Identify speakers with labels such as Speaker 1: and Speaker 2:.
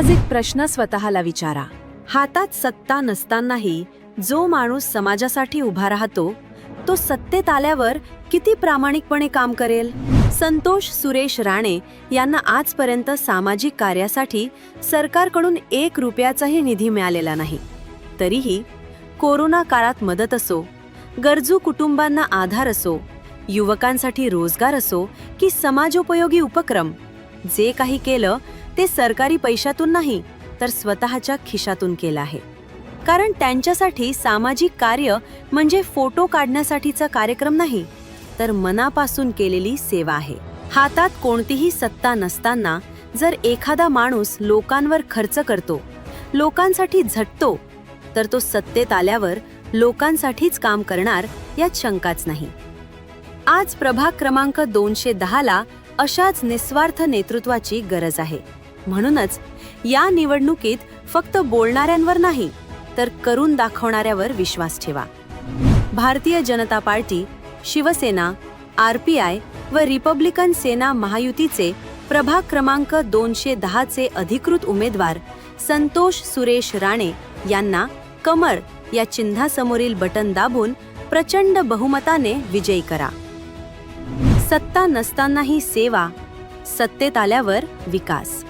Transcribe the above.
Speaker 1: आज एक प्रश्न स्वतःला विचारा.
Speaker 2: हातात सत्ता नसतानाही जो माणूस समाजासाठी उभा राहतो तो सत्तेत आल्यावर किती प्रामाणिकपणे काम करेल? संतोष सुरेश राणे यांना आजपर्यंत सामाजिक कार्यासाठी सरकारकडून एक रुपयाचाही निधी मिळालेला नाही. तरीही कोरोना काळात मदत असो गरजू कुटुंबांना आधार असो युवकांसाठी रोजगार असो की समाजोपयोगी उपक्रम जे काही केलं ते सरकारी पैशातून नाही तर स्वतःच्या खिशातून केलं आहे. कारण त्यांच्यासाठी सामाजिक कार्य म्हणजे फोटो काढण्यासाठीचा कार्यक्रम नाही तर मनापासून केलेली सेवा आहे. हातात कोणतीही सत्ता नसताना जर एखादा माणूस लोकांवर खर्च करतो लोकांसाठी झटतो तर तो सत्तेत आल्यावर लोकांसाठीच काम करणार यात शंकाच नाही. आज प्रभाग क्रमांक दोनशे दहाला अशाच निस्वार्थ नेतृत्वाची गरज आहे. म्हणूनच या निवडणुकीत फक्त बोलणाऱ्यांवर नाही तर करून दाखवणाऱ्यावर विश्वास ठेवा. Bharatiya Janata Party Shiv Sena R P I व रिपब्लिकन सेना महायुतीचे प्रभाग क्रमांक दोनशे दहाचे अधिकृत उमेदवार संतोष सुरेश राणे यांना कमळ या चिन्हासमोरील बटन दाबून प्रचंड बहुमताने विजयी करा. सत्ता नसतानाही सेवा सत्तेत आल्यावर विकास.